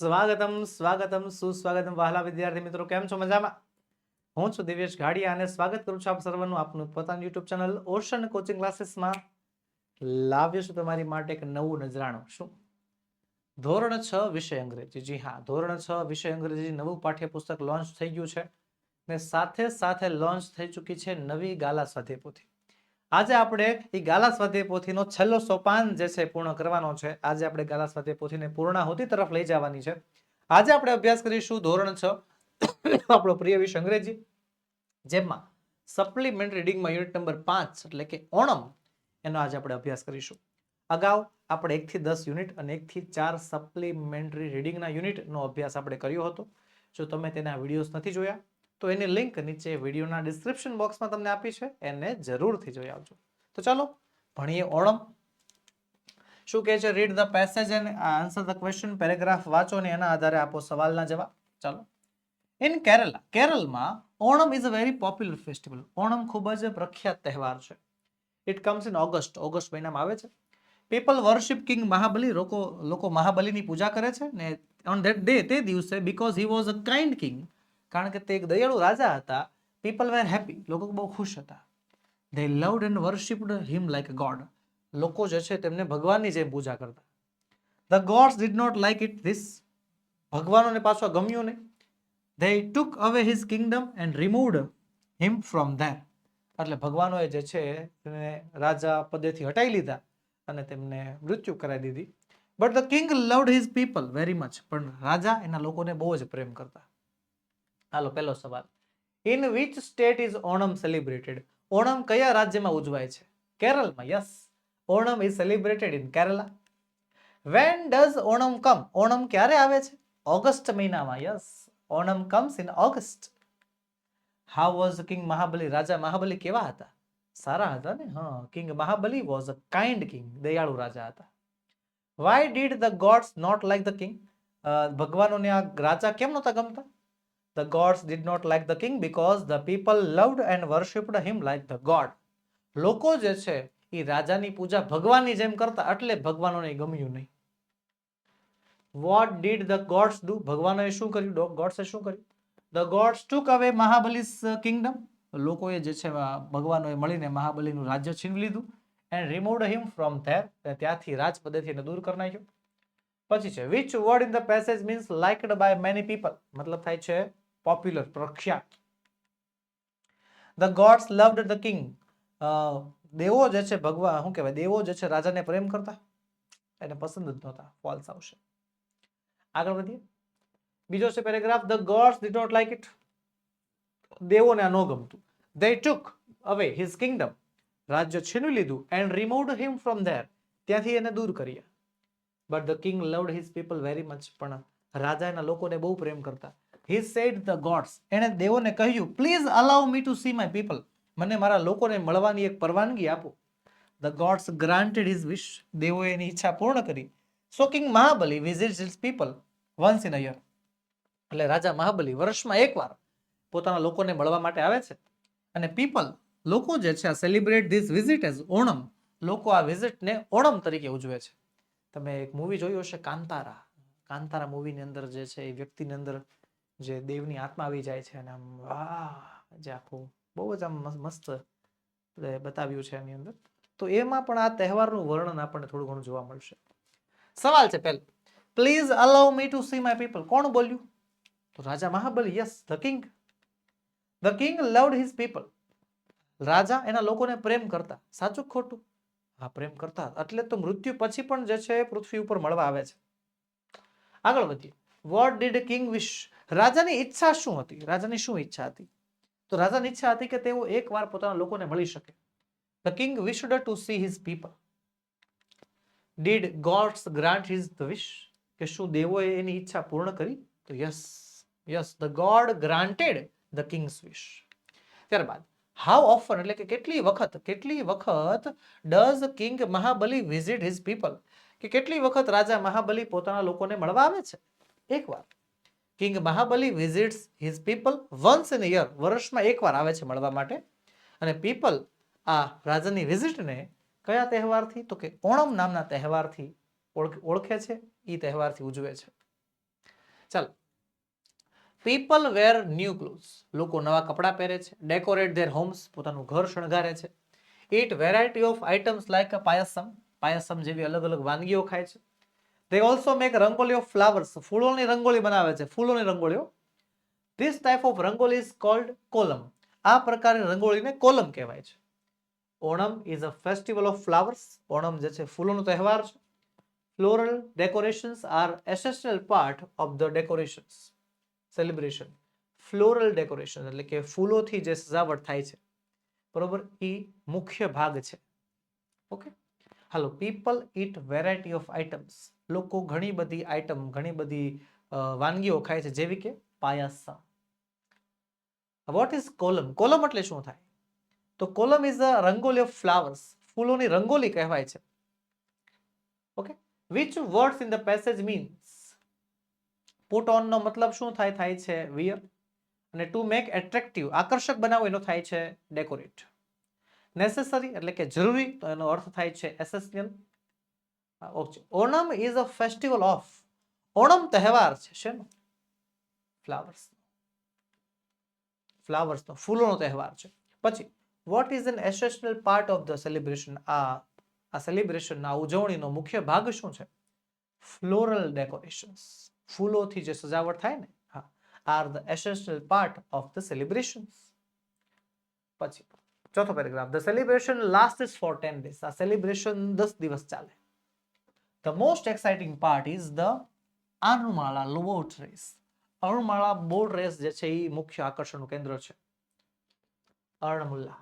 સ્વાગતમ સ્વાગતમ, સુસ્વાગતમ વહાલા વિદ્યાર્થી મિત્રો, કેમ છો મજામાં? હું છું દિવેશ ઘાડિયા અને સ્વાગત કરું છું આપ સર્વનું આપનું પોતાનું યુટ્યુબ ચેનલ ઓશન કોચિંગ ક્લાસીસમાં લાવ્યો છું તમારી માટે એક નવું નજરાણું. શું? ધોરણ છ વિષય અંગ્રેજી. જી હા, ધોરણ છ વિષય અંગ્રેજી નવું પાઠ્યપુસ્તક લોન્ચ થઈ ગયું છે ને સાથે સાથે લોન્ચ થઈ ચૂકી છે નવી ગાલા સાથે પોથી. આજે આપણે એ ગાલા સ્વાધ્યાય પોથીનો છેલ્લો સોપાન જે છે પૂર્ણ કરવાનો છે. આજે આપણે ગાલા સ્વાધ્યાય પોથીને પૂર્ણાહુતિ તરફ લઈ જવાની છે. આજે આપણે અભ્યાસ કરીશું ધોરણ છ, આપણો પ્રિય વિષય અંગ્રેજી, જેમાં સપ્લિમેન્ટ રીડિંગમાં યુનિટ નંબર પાંચ એટલે કે ઓણમ, એનો આજે આપણે અભ્યાસ કરીશું. અગાઉ આપણે એકથી દસ યુનિટ અને એકથી ચાર સપ્લિમેન્ટરી રીડિંગના યુનિટનો અભ્યાસ આપણે કર્યો હતો. જો તમે તેના વિડીયોઝ નથી જોયા તો એની લિંક નીચે વિડીયોના ડિસ્ક્રિપ્શન બોક્સમાં તમને આપી છે, એને જરૂરથી જોઈ આવજો. તો ચાલો, ભણીએ ઓણમ. શું કહે છે? Read the passage and answer the question paragraph વાંચો અને એના આધારે આપો સવાલના જવાબ. ચાલો. ઇન કેરલા કેરળમાં Onam is a very popular festival Onam ખૂબ જ પ્રખ્યાત તહેવાર છે. It comes in August August મહિનામાં આવે છે. પીપલ વર્શિપ કિંગ મહાબલી લોકો લોકો મહાબલીની પૂજા કરે છે ને ઓન ધેટ ડે તે દિવસે because he was a kind king કારણ કે તે એક દયાળુ રાજા હતા. પીપલ વેર હેપી લોકો બહુ ખુશ હતા. They loved and worshipped him like god લોકો જે છે તેમને ભગવાનની જેમ પૂજા કરતા. The gods did not like it this ભગવાનોને પાછો ગમ્યું નહીં. They took away his kingdom and removed him from there એટલે ભગવાનોએ જે છે તેને રાજા પદેથી હટાવી લીધા અને તેમને મૃત્યુ કરાવી દીધી. But the king loved his people very much પણ રાજા એના લોકોને બહુ જ પ્રેમ કરતા. હાલો, પહેલો સવાલ. In which state is Onam celebrated Onam કયા રાજ્યમાં ઉજવાય છે? કેરળમાં yes Onam is celebrated in Kerala when does Onam come Onam ક્યારે આવે છે? ઓગસ્ટ મહિનામાં yes Onam comes in August how was king Mahabali રાજા મહાબલી કેવા હતા? સારા હતા ને? હા king Mahabali was a kind king દયાળુ રાજા હતા. Why did the gods not like the king ભગવાનોને આ રાજા કેમ નહોતા ગમતા? The gods did not like the king because the people loved and worshipped him like the god. લોકો જે છે, એ રાજાની પૂજા ભગવાનની જેમ કરતા એટલે ભગવાનોને ગમ્યું નહીં. What did the gods do ભગવાનોએ શું કર્યું? ગોડ્સે શું કર્યું? ધ ગોડ્સ ટુક અવે મહાબલીસ કિંગડમ લોકોએ જે છે ભગવાનોએ મળીને મહાબલીનું રાજ્ય છીનવી લીધું and removed him from there ત્યાંથી રાજપદેથી એને દૂર કરી નાખ્યો. પછી છે which word in the passage means liked by many people મતલબ થાય છે પોપ્યુલર પ્રખ્યાત. The gods loved the king દેવો જે છે ભગવાન શું કહેવાય, દેવો જે છે, રાજાને પ્રેમ કરતા. એને પસંદ જ નહોતા. ફોલ્સ આવશે. આગળ વધીએ. બીજો છે paragraph the gods did not like it દેવોને આ ન ગમતું. દે ટુક અવે હિઝ કિંગડમ રાજ્ય છીનવી લીધું and removed him from there ત્યાંથી એને દૂર કર્યા. But the king loved his people very much પણ રાજા એના લોકોને બહુ પ્રેમ કરતા. હી સેડ ધ ગોડ્સ એણે દેવોને કહ્યું please allow me to see my people મને મારા લોકોને મળવાની એક પરવાનગી આપો. The gods granted his wish દેવોએ એની ઈચ્છા પૂર્ણ કરી. So king Mahabali visit his people once in a year એટલે રાજા મહાબલી વર્ષમાં એકવાર પોતાના લોકોને મળવા માટે આવે છે. અને પીપલ લોકો જે છે, આ celebrate this visit as Onam લોકો આ વિઝિટને ઓણમ તરીકે ઉજવે છે. તમે એક મૂવી જોયું હશે કાંતારા કાંતારા મૂવીની અંદર જે છે, એ વ્યક્તિની અંદર જે દેવની આત્મા આવી જાય છે અને આમ, વાહ, જે આખું બહુ જ આમ મસ્ત- બતાવ્યું છે એની અંદર. તો એમાં પણ આ તહેવારનું વર્ણન આપણને થોડું ઘણું જોવા મળશે. સવાલ છે પહેલો. Please allow me to see my people કોણ બોલ્યું? તો રાજા Mahabali yes the king the king loved his people રાજા એના લોકોને પ્રેમ કરતા. સાચું ખોટું? હા, પ્રેમ કરતા. એટલે તો મૃત્યુ પછી પણ જે છે પૃથ્વી ઉપર મળવા આવે છે. આગળ વધીએ. વોટ ડીડ કિંગ વિશ રાજાની ઈચ્છા શું હતી? રાજાની શું ઈચ્છા હતી? તો રાજાની ઈચ્છા હતી કે તેઓ એકવાર પોતાના લોકોને મળી શકે. The king wished to see his people did gods grant his the wish કે શું દેવોએ એની ઈચ્છા પૂર્ણ કરી? તો yes yes the god granted the king's wish ત્યારબાદ હાઉ ઓફન એટલે કે કેટલી વખત કેટલી વખત does king Mahabali visit his people કે કેટલી વખત રાજા મહાબલી પોતાના લોકોને મળવા આવે છે? એકવાર. King Mahabali visits his people once in year વર્ષમાં એકવાર આવે છે મળવા માટે. અને પીપલ આ રાજાની વિઝિટને કયા તહેવારથી? તો કે ઓણમ નામના તહેવારથી ઓળખ- છે એ તહેવારથી ઉજવે છે. ચાલો. People wear new clothes. લોકો નવા કપડાં પહેરે છે, ડેકોરેટ ધેર હોમ્સ, પોતાનું ઘર શણગારે છે. Eat variety of items like payasam payasam જેવી અલગ અલગ વાનગીઓ ખાય છે. They also make rangoli of flowers ફૂલોની રંગોળી બનાવે છે ફૂલોની રંગોળીઓ this type of rangoli is called kolam આ પ્રકારની રંગોળીને કોલમ કહેવાય છે Onam is a festival of flowers Onam જે છે ફૂલોનો તહેવાર છે floral decorations are essential part of the decorations celebration floral decoration એટલે કે ફૂલોથી જે સજાવટ થાય છે. બરોબર? એ મુખ્ય ભાગ છે. Okay hello people eat variety of items લોકો ઘણી બધી આઇટમ ઘણી બધી વાનગીઓ ખાય છે, જેવી કે પાયાસા. What is kolam? કોલમ એટલે શું થાય? તો kolam is a rangoli of flowers ફૂલોની રંગોલી કહેવાય છે. Okay which words in the passage means put on નો મતલબ શું થાય? થાય છે વિયર અને ટુ મેક એટ્રેક્ટિવ આકર્ષક બનાવવું એનો થાય છે ડેકોરેટ નેસેસરી એટલે કે જરૂરી, તો એનો અર્થ થાય છે essential Onam is a festival of Onam તહેવાર છે શેનો ફ્લાવર્સ ફ્લાવર્સનો ફૂલોનો તહેવાર છે. પછી what is an essential part of the celebration આ આ સેલિબ્રેશનના ઉજવણીનો મુખ્ય ભાગ શું છે? ફ્લોરલ ડેકોરેશન્સ ફૂલોથી જે સજાવટ થાય ને, હા are the essential part of the celebrations પછી, ચોથો paragraph the celebration last is for ten days આ સેલિબ્રેશન દસ દિવસ ચાલે. The most exciting part is the Aranmula boat race Aranmula boat race જે છે એ મુખ્ય આકર્ષણનું કેન્દ્ર છે. Aranmula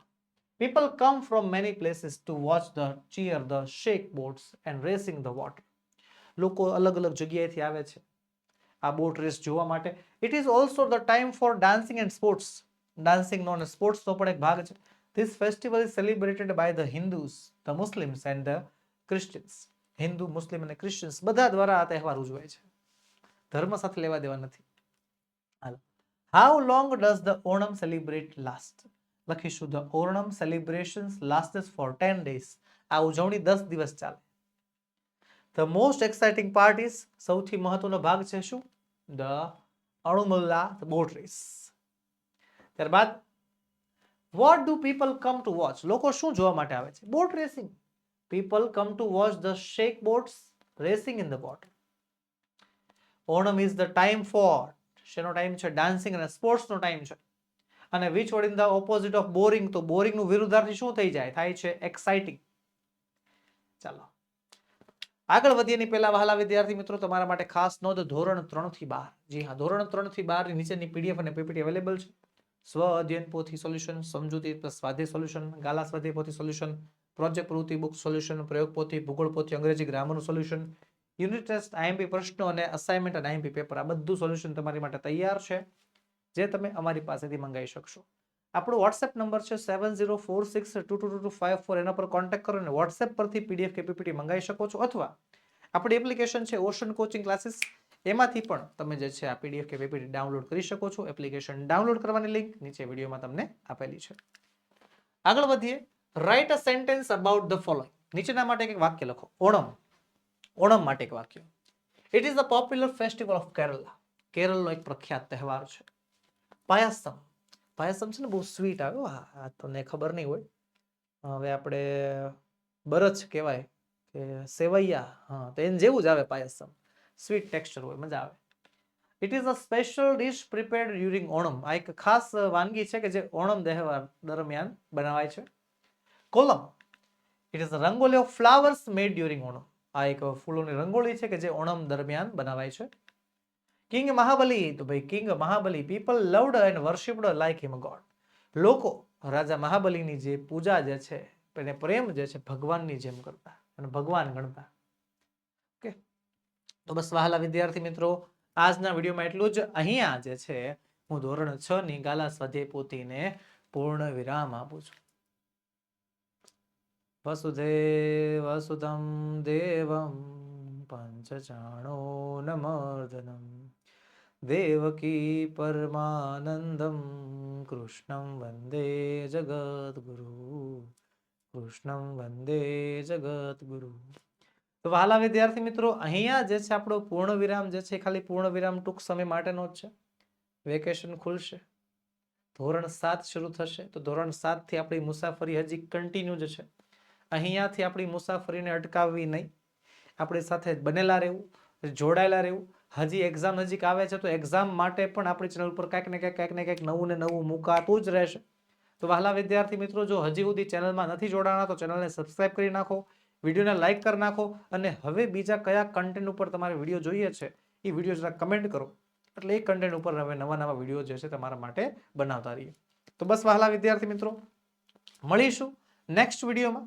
people come from many places to watch the cheer the snake boats and racing the water લોકો અલગ અલગ જગ્યાએથી આવે છે. આ બોટ રેસ જોવા માટે. It is also the time for dancing and sports ડાન્સિંગનો અને સ્પોર્ટ્સનો પણ એક ભાગ છે. This festival is celebrated by the Hindus the Muslims and the Christians Hindu, Muslim અને ક્રિશ્ચિયન્સ બધા દ્વારા આ તહેવાર ઉજવાય છે. ધર્મ સાથે લેવા દેવા નથી. હાલો. How long does the Onam celebrate last લખીશું. The Onam celebrations last for ten days આ ઉજવણી દસ દિવસ ચાલે. The most exciting part is સૌથી મહત્વનો ભાગ છે શું? ધ અણુમલ્લા બોટ રેસ ત્યારબાદ what do people come to watch લોકો શું જોવા માટે આવે છે? Boat racing people come to watch the snake boats racing in the water. Onam is the time for શેનો ટાઈમ છે ડાન્સિંગ અને સ્પોર્ટ્સનો ટાઈમ છે અને which word in the opposite of boring તો બોરિંગનું વિરુદ્ધાર્થી શું થઈ જાય? થાય છે એક્સાઇટિંગ ચાલો. આગળ વધીએ પહેલા વહાલા વિદ્યાર્થી મિત્રો, તમારા માટે ખાસ નોંધ ધોરણ ત્રણથી બાર. જી હા, ધોરણ ત્રણથી બાર નીચેની પીડીએફ અને પીપીટી અવેલેબલ છે. સ્વ અધ્યયન પોથી સોલ્યુશન સમજૂતી, સ્વાધ્યાય સોલ્યુશન ગાલા સ્વાધ્યાય પોથી સોલ્યુશન પ્રોજેક્ટ પ્રવૃત્તિ બુક સોલ્યુશન, પ્રયોગ પોથી, ભૂગોળ પોથી, અંગ્રેજી ગ્રામરનું સોલ્યુશન, યુનિટ ટેસ્ટ, આઈએમપી પ્રશ્નો અને અસાઇનમેન્ટ અને આઈએમપી પેપર આ બધું સોલ્યુશન તમારી માટે તૈયાર છે, જે તમે અમારી પાસેથી મંગાવી શકશો. આપણો વોટ્સએપ નંબર છે seven zero four six two two two two five four એના પર કોન્ટેક્ટ કરો અને વોટ્સએપ પરથી પીડીએફ કે પીપીટી મંગાવી શકો છો. અથવા આપણી એપ્લિકેશન છે ઓશન કોચિંગ ક્લાસીસ એમાંથી પણ તમે જે છે આ પીડીએફ કે પીપીટી ડાઉનલોડ કરી શકો છો. એપ્લિકેશન ડાઉનલોડ કરવાની લિંક નીચે વિડીયોમાં તમને આપેલી છે. આગળ વધીએ. Write a sentence about the following નીચેના માટે એક વાક્ય લખો. ઓણમ. ઓણમ માટે એક વાક્ય. It is the popular festival of Kerala કેરળનો એક પ્રખ્યાત તહેવાર છે. પાયાસમ. પાયાસમ છે ને બહુ સ્વીટ આવ્યો હા તમને ખબર નહીં હોય. હવે આપણે બરચ કહેવાય કે સેવૈયા. હા, તો એને જેવું જ આવે પાયાસમ. સ્વીટ ટેક્સચર હોય, મજા આવે. It is a special dish prepared during Onam આ એક ખાસ વાનગી છે કે જે ઓણમ તહેવાર દરમિયાન બનાવાય છે. Kolam. It is rangoli of flowers made during Onam આ એક ફૂલોની રંગોળી છે કે જે ઓણમ દરમિયાન બનાવાય છે. કિંગ મહાબલી તો ભાઈ king Mahabali people loved and worshipped like him god લોકો રાજા મહાબલીની જે પૂજા જે છે, એને પ્રેમ જે છે, ભગવાનની જેમ કરતા અને ભગવાન ગણતા. ઓકે તો બસ વહાલા વિદ્યાર્થી મિત્રો, આજના વિડીયોમાં એટલું જ. અહીંયા જે છે, હું ધોરણ છ ની ગાલા સ્વાધ્યાય પોતીને પૂર્ણ વિરામ આપું છું. વસુદેવ વસુધમ દેવમ પંચચાણો નમર્દનમ દેવકી પરમાનંદમ કૃષ્ણમ વંદે જગદગુરુ કૃષ્ણમ વંદે જગદગુરુ તો તો વહાલા વિદ્યાર્થી મિત્રો, અહીંયા જે છે આપણો પૂર્ણ વિરામ જે છે ખાલી પૂર્ણ વિરામ ટૂંક સમય માટેનો જ છે. વેકેશન ખુલશે. ધોરણ સાત શરૂ થશે. તો ધોરણ સાતથી આપણી મુસાફરી હજી કન્ટિન્યુ જ છે. અહીંયાથી આપણી મુસાફરીને અટકાવવી નહીં. આપણી સાથે બનેલા રહેવું, જોડાયેલા રહેવું. હજી એક્ઝામ નજીક આવે છે, તો એક્ઝામ માટે પણ આપણી ચેનલ પર કાંઈક ને કાંઈક કાંઈક ને કાંઈક નવું ને નવું મુકાતું જ રહેશે. તો વહાલા વિદ્યાર્થી મિત્રો, જો હજી સુધી ચેનલમાં નથી જોડાણા, તો ચેનલને સબસ્ક્રાઇબ કરી નાખો, વિડીયોને લાઇક કરી નાખો અને હવે બીજા કયા કન્ટેન્ટ ઉપર તમારે વીડિયો જોઈએ છે, એ વીડિયો જરા કમેન્ટ કરો. એટલે એ કન્ટેન્ટ ઉપર હવે નવા નવા વીડિયો જે છે તમારા માટે બનાવતા રહીએ. તો બસ વહાલા વિદ્યાર્થી મિત્રો, મળીશું નેક્સ્ટ વિડીયોમાં.